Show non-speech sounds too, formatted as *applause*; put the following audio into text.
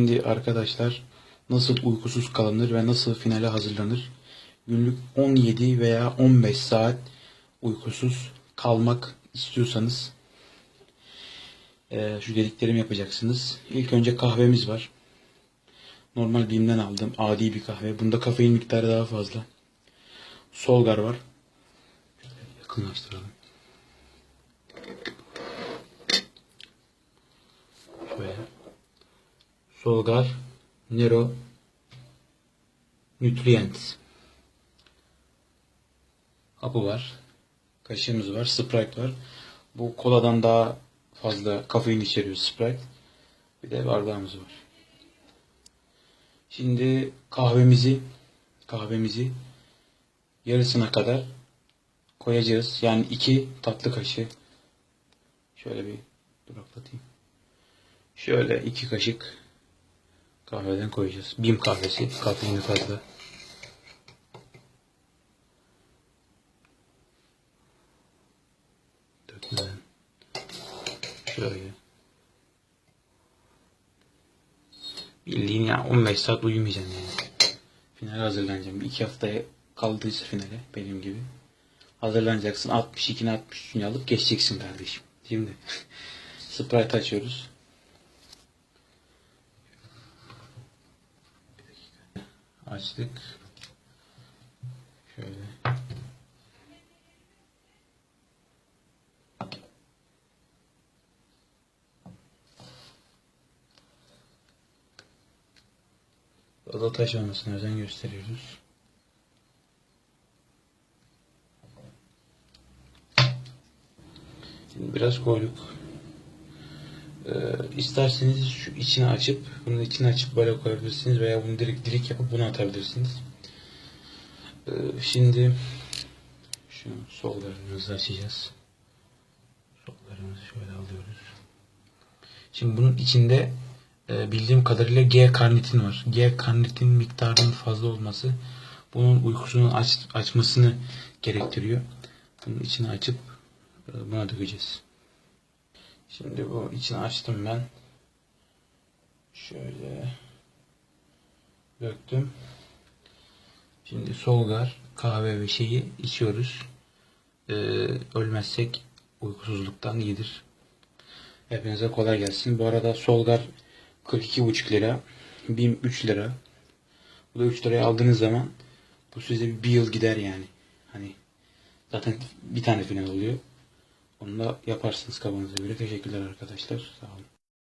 Şimdi arkadaşlar nasıl uykusuz kalınır ve nasıl finale hazırlanır? Günlük 17 veya 15 saat uykusuz kalmak istiyorsanız eee, şu dediklerimi yapacaksınız. İlk önce kahvemiz var. Normal Bim'den aldım. Adi bir kahve. Bunda kafein miktarı daha fazla. Solgar var. Yakınlaştıralım. Şöyle. Solgar, Nero, Nutrients. Hapı var. Kaşığımız var. Sprite var. Bu koladan daha fazla kafein içeriyor Sprite. Bir de bardağımız var. Şimdi kahvemizi kahvemizi yarısına kadar koyacağız. Yani iki tatlı kaşığı. Şöyle bir duraklatayım. Şöyle iki kaşık kahveden koyacağız. Bim kahvesi. Kafeini fazla. Dökmeden. Şöyle. Bildiğin ya 15 saat uyumayacağım yani. Finale hazırlanacağım. Bir iki haftaya kaldıysa finale benim gibi. Hazırlanacaksın. 62'ni 63'ünü alıp geçeceksin kardeşim. Şimdi *laughs* Sprite açıyoruz. Açtık. Şöyle. Oda taşmamasına özen gösteriyoruz. Şimdi biraz koyduk. Ee, isterseniz şu içini açıp, bunun içini açıp böyle koyabilirsiniz veya bunu direkt dilik yapıp bunu atabilirsiniz. Ee, şimdi şu sollarımızı açacağız. Sollarımızı şöyle alıyoruz. Şimdi bunun içinde e, bildiğim kadarıyla G karnitin var. G karnitin miktarının fazla olması bunun uykusunun aç, açmasını gerektiriyor. Bunun içini açıp e, buna dökeceğiz. Şimdi bu içini açtım ben. Şöyle döktüm. Şimdi solgar, kahve ve şeyi içiyoruz. Ee, ölmezsek uykusuzluktan iyidir. Hepinize kolay gelsin. Bu arada Solgar 42,5 lira. Bim 3 lira. Bu da 3 liraya aldığınız zaman bu size bir yıl gider yani. Hani zaten bir tane final oluyor. Onu da yaparsınız kafanıza göre. Teşekkürler arkadaşlar. Sağ olun.